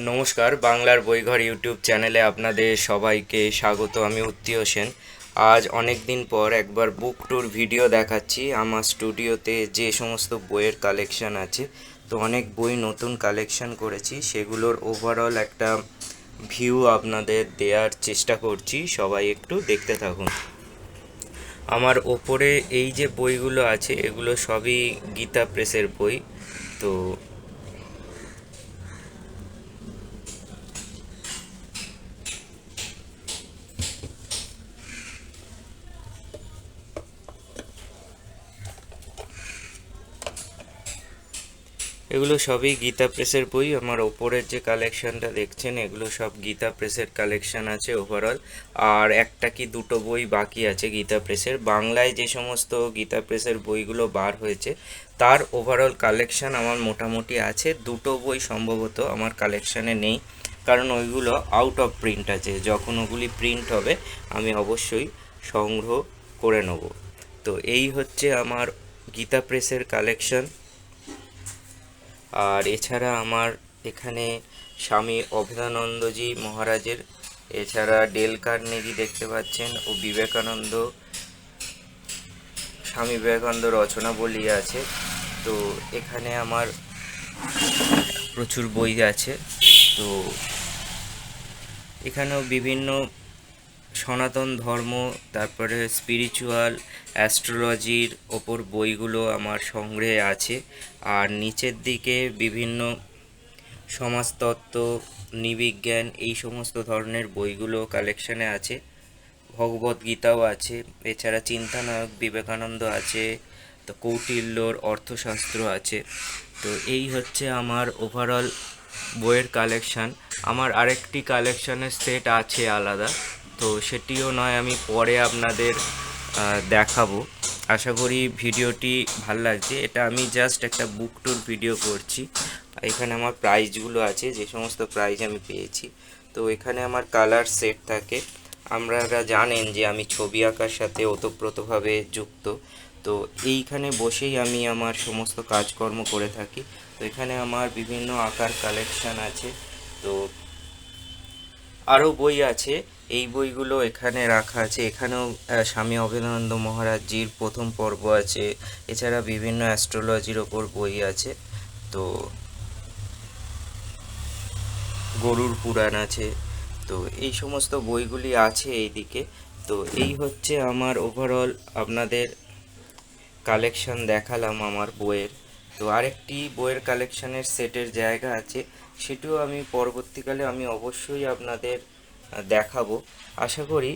নমস্কার, বাংলার বইঘর ইউটিউব চ্যানেলে আপনাদের সবাইকে স্বাগত। আমি উত্তীয় সেন। আজ অনেক দিন পর একবার বুক ট্যুর ভিডিও দেখাচ্ছি। আমার স্টুডিওতে যে সমস্ত বইয়ের কালেকশন আছে, তো অনেক বই নতুন কালেকশন করেছি। সেগুলোর ওভারঅল একটা ভিউ আপনাদের দেওয়ার চেষ্টা করছি। সবাই একটু দেখতে থাকুন। আমার ওপরে এই যে বইগুলো আছে, এগুলো সবই গীতা প্রেসের বই। তো এগুলো সবই গীতা প্রেসের বই। আমার ওপরের যে কালেকশনটা দেখছেন, এগুলো সব গীতা প্রেসের কালেকশন আছে ওভারঅল আর একটা কি দুটো বই বাকি আছে গীতা প্রেসের। বাংলায় যে সমস্ত গীতা প্রেসের বইগুলো বার হয়েছে, তার ওভারঅল কালেকশন আমার মোটামুটি আছে। দুটো বই সম্ভবত আমার কালেকশানে নেই, কারণ ওইগুলো আউট অফ প্রিন্ট আছে। যখন ওগুলি প্রিন্ট হবে, আমি অবশ্যই সংগ্রহ করে নেব। তো এই হচ্ছে আমার গীতা প্রেসের কালেকশন আর এছাড়া আমার এখানে স্বামী অভেদানন্দজি মহারাজের, এছাড়া ডেল কার্নেগি দেখতে পাচ্ছেন ও বিবেকানন্দ, স্বামী বিবেকানন্দ রচনাবলী আছে। তো এখানে আমার প্রচুর বই আছে। তো এখানেও বিভিন্ন সনাতন ধর্ম, তারপরে স্পিরিচুয়াল অ্যাস্ট্রোলজির ওপর বইগুলো আমার সংগ্রহে আছে। আর নিচের দিকে বিভিন্ন সমাজতত্ত্ব, নিবিজ্ঞান, এই সমস্ত ধরনের বইগুলো কালেকশানে আছে। ভগবত গীতাও আছে, এছাড়া চিন্তানায়ক বিবেকানন্দ আছে, তো কৌটিল্যর অর্থশাস্ত্র আছে। তো এই হচ্ছে আমার ওভারঅল বইয়ের কালেকশান আমার আরেকটি কালেকশানের সেট আছে আলাদা। তো সেটিও নয়, আমি পরে আপনাদের দেখাবো। আশা করি ভিডিওটি ভালো লাগছে। এটা আমি জাস্ট একটা বুক ট্যুর ভিডিও করছি। এখানে আমার প্রাইজগুলো আছে, যে সমস্ত প্রাইজ আমি পেয়েছি। তো এখানে আমার কালার সেট থাকে। আপনারা জানেন যে আমি ছবি আঁকার সাথে ওতপ্রোতভাবে যুক্ত। তো এইখানে বসেই আমি আমার সমস্ত কাজকর্ম করে থাকি। তো এখানে আমার বিভিন্ন আঁকার কালেকশন আছে। তো আরও বই আছে। এই বইগুলো এখানে রাখা আছে। এখানেও স্বামী অভেদানন্দ মহারাজজির প্রথম পর্ব আছে। এছাড়া বিভিন্ন অ্যাস্ট্রোলজির ওপর বই আছে। তো গরুর পুরাণ আছে। তো এই সমস্ত বইগুলি আছে এইদিকে। তো এই হচ্ছে আমার ওভারঅল আপনাদের কালেকশন দেখালাম আমার বইয়ের। তো আরেকটি বইয়ের কালেকশনের সেটের জায়গা আছে। সেটিও আমি পরবর্তীকালে আমি অবশ্যই আপনাদের দেখাবো। আশা করি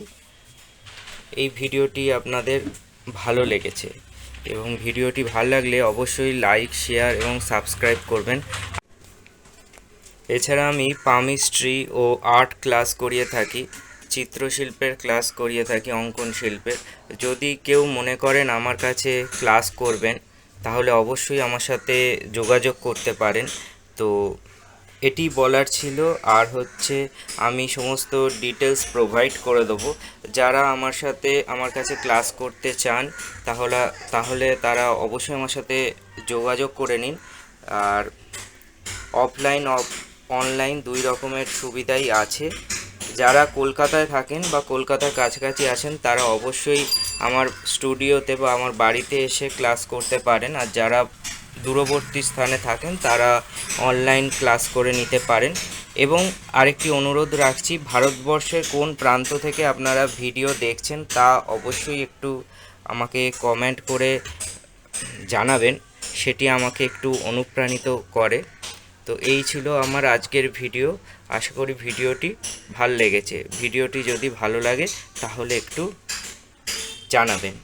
এই ভিডিওটি আপনাদের ভালো লেগেছে এবং ভিডিওটি ভালো লাগলে অবশ্যই লাইক, শেয়ার এবং সাবস্ক্রাইব করবেন। এছাড়া আমি পামিস্ট্রি ও আর্ট ক্লাস করিয়ে থাকি, চিত্রশিল্পের ক্লাস করিয়ে থাকি, অঙ্কন শিল্পের। যদি কেউ মনে করেন আমার কাছে ক্লাস করবেন, তাহলে অবশ্যই আমার সাথে যোগাযোগ করতে পারেন। তো এটি বলার ছিল, আর হচ্ছে আমি সমস্ত ডিটেলস প্রোভাইড করে দেবো। যারা আমার সাথে, আমার কাছে ক্লাস করতে চান, তাহলে তাহলে তারা অবশ্যই আমার সাথে যোগাযোগ করে নিন। আর অফলাইন অফ অনলাইন দুই রকমের সুবিধাই আছে। যারা কলকাতায় থাকেন বা কলকাতার কাছাকাছি আছেন, তারা অবশ্যই আমার স্টুডিওতে বা আমার বাড়িতে এসে ক্লাস করতে পারেন। আর যারা দূরবর্তী স্থানে থাকেন, তারা অনলাইন ক্লাস করে নিতে পারেন। এবং আরেকটি অনুরোধ রাখছি, ভারতবর্ষের কোন প্রান্ত থেকে আপনারা ভিডিও দেখছেন তা অবশ্যই একটু আমাকে কমেন্ট করে জানাবেন, সেটি আমাকে একটু অনুপ্রাণিত করে। তো এই ছিল আমার আজকের ভিডিও আশা করি ভিডিওটি ভালো লেগেছে। ভিডিওটি যদি ভালো লাগে, তাহলে একটু জানাবেন।